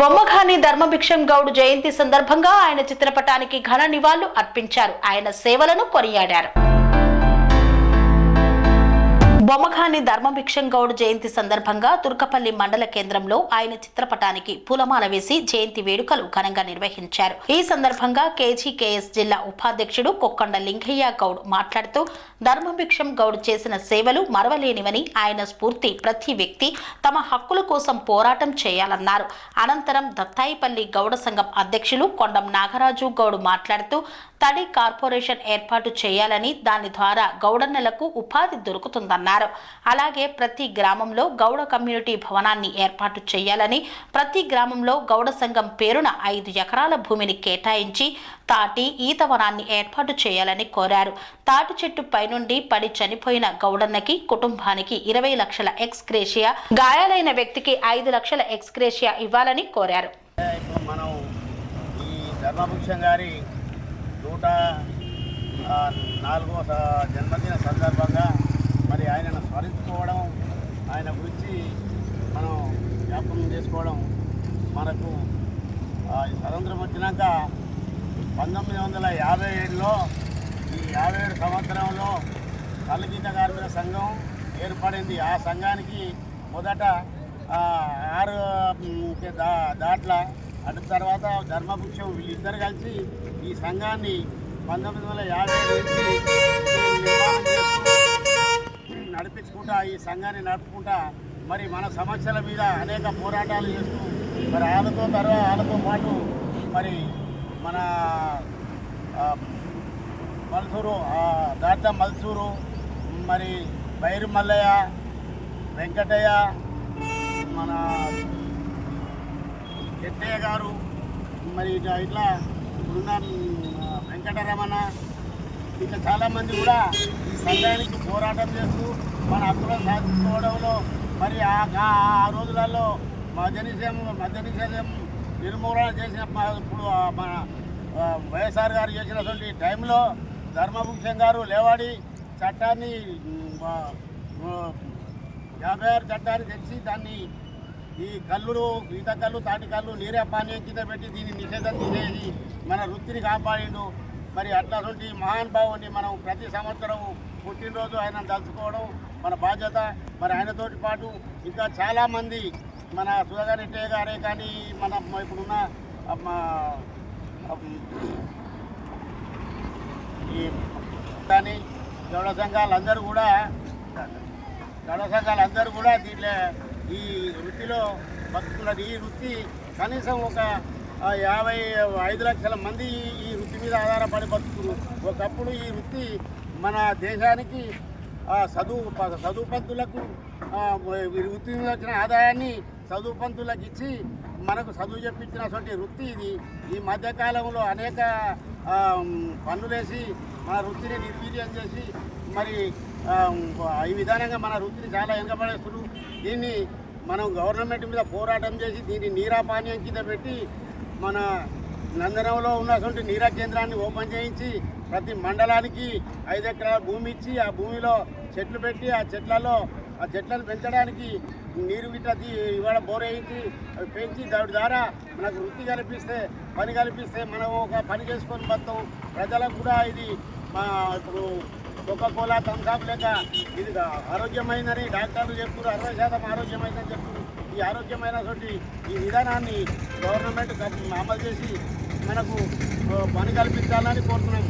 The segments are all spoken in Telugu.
బొమ్మఘాని ధర్మభిక్షం గౌడ్ జయంతి సందర్భంగా ఆయన చిత్రపటానికి ఘన నివాళులు అర్పించారు. ఆయన సేవలను కొనియాడారు. బొమ్మఖాని ధర్మభిక్షం గౌడ్ జయంతి సందర్భంగా తుర్కపల్లి మండల కేంద్రంలో ఆయన చిత్రపటానికి పూలమాల వేసి జయంతి వేడుకలు ఘనంగా నిర్వహించారు. ఈ సందర్భంగా కేజీకేఎస్ జిల్లా ఉపాధ్యక్షుడు కొక్కండ లింగయ్య గౌడ్ మాట్లాడుతూ ధర్మభిక్షం గౌడ్ చేసిన సేవలు మరవలేనివని ఆయన స్ఫూర్తి ప్రతి వ్యక్తి తమ హక్కుల కోసం పోరాటం చేయాలన్నారు. అనంతరం దత్తాయిపల్లి గౌడ సంఘం అధ్యక్షులు కొండం నాగరాజు గౌడ్ మాట్లాడుతూ తడి కార్పొరేషన్ ఏర్పాటు చేయాలని దాని ద్వారా గౌడన్నలకు ఉపాధి దొరుకుతుందన్నారు. అలాగే ప్రతి గ్రామంలో గౌడ కమ్యూనిటీ భవనాన్ని ఏర్పాటు చేయాలని ప్రతి గ్రామంలో గౌడ సంఘం పేరున ఐదు ఎకరాల భూమిని కేటాయించి తాటి ఈతవనాన్ని ఏర్పాటు చేయాలని కోరారు. తాటి చెట్టు పైనుండి పడి చనిపోయిన గౌడన్నకి కుటుంబానికి ఇరవై లక్షల ఎక్స్గ్రేషియా గాయాలైన వ్యక్తికి ఐదు లక్షల ఎక్స్గ్రేషియా ఇవ్వాలని కోరారు. మనం ఈ ధర్మభూషణ్ గారి నూట నాలుగో జన్మదిన సందర్భంగా ఆయనను స్మరించుకోవడం ఆయన గురించి మనం జ్ఞాపకం చేసుకోవడం మనకు స్వతంత్రం వచ్చినాక పంతొమ్మిది వందల యాభై ఏడులో ఈ యాభై ఏడు సంవత్సరంలో కలగీత కార్మిక సంఘం ఏర్పడింది. ఆ సంఘానికి మొదట ఆరు దా దాట్ల అటు తర్వాత ధర్మభుక్షం వీళ్ళిద్దరు కలిసి ఈ సంఘాన్ని పంతొమ్మిది వందల యాభై ఏడు నుంచి నిర్మాణం నడిపించుకుంటా ఈ సంఘాన్ని నడుపుకుంటా మరి మన సమస్యల మీద అనేక పోరాటాలు చేస్తూ మరి వాళ్ళతో తర్వాత వాళ్ళతో పాటు మరి మన మల్సూరు దాత మల్సూరు మరి బైరు మల్లయ్య వెంకటయ్య మన ఎట్టయ్య గారు మరి ఇట్లా ఇట్లా వెంకటరమణ ఇట్లా చాలామంది కూడా ఈ సంఘానికి పోరాటం చేస్తూ మన హక్కులను సాధించుకోవడంలో మరి ఆ ఆ- రోజులలో మద్య నిషేధం మద్య నిషేధం నిర్మూలన చేసిన ఇప్పుడు మన వైఎస్ఆర్ గారు చేసినటువంటి టైంలో ధర్మభూషణ్ గారు లేవాడి చట్టాన్ని యాభై ఆరు చట్టాన్ని తెచ్చి దాన్ని ఈ కళ్ళు ఈత కళ్ళు తాటి కళ్ళు నీరే పానీయం కింద పెట్టి దీన్ని నిషేధం తీసేసి మన వృత్తిని కాపాడిండు. మరి అట్లాంటి మహానుభావుని మనం ప్రతి సంవత్సరం పుట్టినరోజు ఆయన తలుచుకోవడం మన బాధ్యత. మరి ఆయనతోటి పాటు ఇంకా చాలామంది మన సుధాకరెడ్డి గారే కానీ మన ఇప్పుడున్న మా, ఈ కానీ గౌడ సంఘాలందరూ కూడా గౌడ సంఘాలందరూ కూడా దీంట్లో ఈ వృత్తిలో బతుకున్నది ఈ వృత్తి కనీసం ఒక యాభై ఐదు లక్షల మంది ఈ మీద ఆధారపడి బతుకుతున్నారు. ఒకప్పుడు ఈ వృత్తి మన దేశానికి చదువు ప- వృత్తి మీద వచ్చిన ఆదాయాన్ని చదువుపంతులకు ఇచ్చి మనకు చదువు చెప్పించినటువంటి వృత్తి ఇది. ఈ మధ్యకాలంలో అనేక పన్నులేసి మన వృత్తిని నిర్వీర్యం చేసి మరి ఈ విధానంగా మన వృత్తిని చాలా వెనకబడేస్తున్నారు. దీన్ని మనం గవర్నమెంట్ మీద పోరాటం చేసి దీన్ని నీరా పానీయం కింద పెట్టి మన నందనంలో ఉన్నటువంటి నీరా కేంద్రాన్ని ఓపెన్ చేయించి ప్రతి మండలానికి ఐదు ఎకరాల భూమి ఇచ్చి ఆ భూమిలో చెట్లు పెట్టి ఆ చెట్లలో ఆ చెట్లను పెంచడానికి నీరు గిట్ట ఇవాళ బోర్ వేయించి అవి పెంచి దాని ద్వారా మనకు వృత్తి కల్పిస్తే పని కల్పిస్తే మనం ఒక పని చేసుకొని మొత్తం ప్రజలకు కూడా ఇది మా ఇప్పుడు కోకా కోలా థమ్సాప్ లేక ఇది ఆరోగ్యమైందని డాక్టర్లు చెప్తున్నారు అరవై శాతం ఆరోగ్యమైందని చెప్తున్నారు. ఈ ఆరోగ్యమైనటువంటి ఈ విధానాన్ని గవర్నమెంట్ అమలు చేసి మనకు పని కల్పించాలని కోరుతున్నాం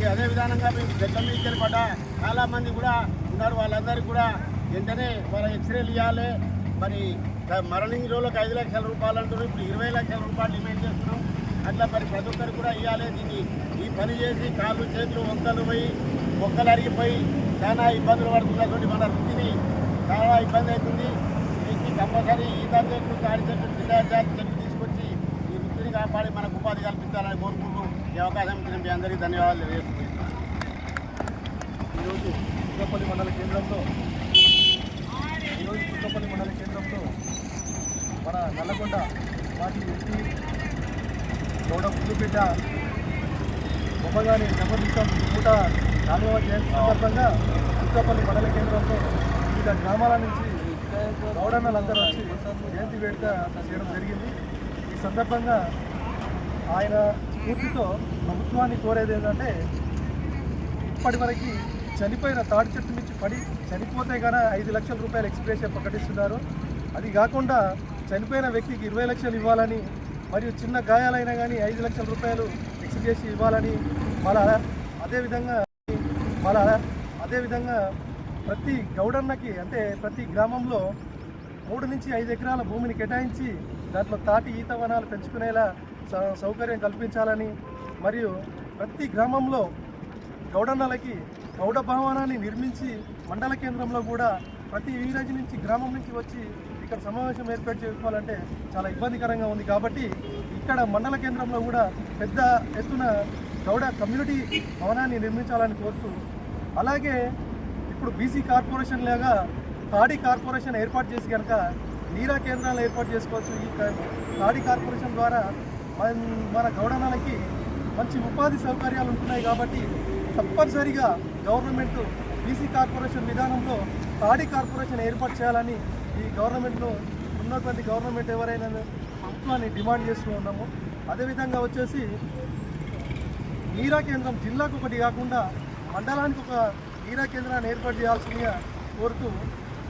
ఈ అదే విధానంగా మేము చెట్ల మీద పడ్డ చాలామంది కూడా ఉన్నారు. వాళ్ళందరికీ కూడా వెంటనే వాళ్ళ ఎక్స్రేలు ఇవ్వాలి. మరి ద- మరణింగ్ రోజులకు ఐదు లక్షల రూపాయలు అంటారు ఇప్పుడు ఇరవై లక్షల రూపాయలు డిమాండ్ చేస్తున్నాం. అట్లా మరి ప్రతి ఒక్కరికి కూడా ఇవ్వాలి. దీన్ని ఈ పని చేసి కాళ్ళు చేతులు వంకలు పోయి మొక్కలు అరిగిపోయి చాలా ఇబ్బందులు పడుతున్నటువంటి మన వృత్తిని చాలా ఇబ్బంది అవుతుంది. దీనికి కంపల్సరీ ఈత చెట్లు తాడి చెట్లు జిల్లా చెట్లు ఈ కాపాడి మనకు ఉపాధి కల్పించాలని కోరుకుంటూ ఈ అవకాశం ఇచ్చిన మీ అందరికీ ధన్యవాదాలు తెలియజేస్తున్నాను. ఈరోజు తుర్కపల్లి మండల కేంద్రంలో ఈరోజు తుర్కపల్లి మండల కేంద్రంలో మన నల్లగొండ మాజీ ఎంపీ గౌడ పుట్టుపేట గొప్పగాని నవదీశం పూట నాలుగవ జయంతి సందర్భంగా తుర్కపల్లి మండల కేంద్రంలో వివిధ గ్రామాల నుంచి గౌడన్నలందరూ వచ్చి జయంతి వేడుక చేయడం జరిగింది. సందర్భంగా ఆయన స్ఫూర్తితో ప్రభుత్వాన్ని కోరేది ఏంటంటే ఇప్పటివరకు చనిపోయిన తాడి చెట్టు నుంచి పడి చనిపోతే కానీ ఐదు లక్షల రూపాయలు ఎక్స్ప్రెషన్ ప్రకటిస్తున్నారు. అది కాకుండా చనిపోయిన వ్యక్తికి ఇరవై లక్షలు ఇవ్వాలని మరియు చిన్న గాయాలైనా కానీ ఐదు లక్షల రూపాయలు ఎక్స్ప్రెస్ ఇవ్వాలని మళ్ళా అదేవిధంగా మళ్ళా అదేవిధంగా ప్రతి గౌడన్నకి అంటే ప్రతి గ్రామంలో మూడు నుంచి ఐదు ఎకరాల భూమిని కేటాయించి దాంట్లో తాటి ఈత వనాలు పెంచుకునేలా సౌ- సౌకర్యం కల్పించాలని మరియు ప్రతి గ్రామంలో గౌడన్నలకి గౌడ భవనాన్ని నిర్మించి మండల కేంద్రంలో కూడా ప్రతి వీరాజు నుంచి గ్రామం నుంచి వచ్చి ఇక్కడ సమావేశం ఏర్పాటు చేసుకోవాలంటే చాలా ఇబ్బందికరంగా ఉంది కాబట్టి ఇక్కడ మండల కేంద్రంలో కూడా పెద్ద ఎత్తున గౌడ కమ్యూనిటీ భవనాన్ని నిర్మించాలని కోరుతూ అలాగే ఇప్పుడు బీసీ కార్పొరేషన్ లాగా తాడి కార్పొరేషన్ ఏర్పాటు చేసి కనుక నీరా కేంద్రాలు ఏర్పాటు చేసుకోవచ్చు ఈ తాడి కార్పొరేషన్ ద్వారా మన మన గౌడనాలకి మంచి ఉపాధి సౌకర్యాలు ఉంటున్నాయి కాబట్టి తప్పనిసరిగా గవర్నమెంట్ బీసీ కార్పొరేషన్ విధానంలో తాడి కార్పొరేషన్ ఏర్పాటు చేయాలని ఈ గవర్నమెంట్ను ఉన్నటువంటి గవర్నమెంట్ ఎవరైనా ప్రభుత్వాన్ని డిమాండ్ చేస్తూ ఉన్నాము అదేవిధంగా వచ్చేసి నీరా కేంద్రం జిల్లాకు ఒకటి కాకుండా మండలానికి ఒక నీరా కేంద్రాన్ని ఏర్పాటు చేయాల్సిందిగా కోరుతూ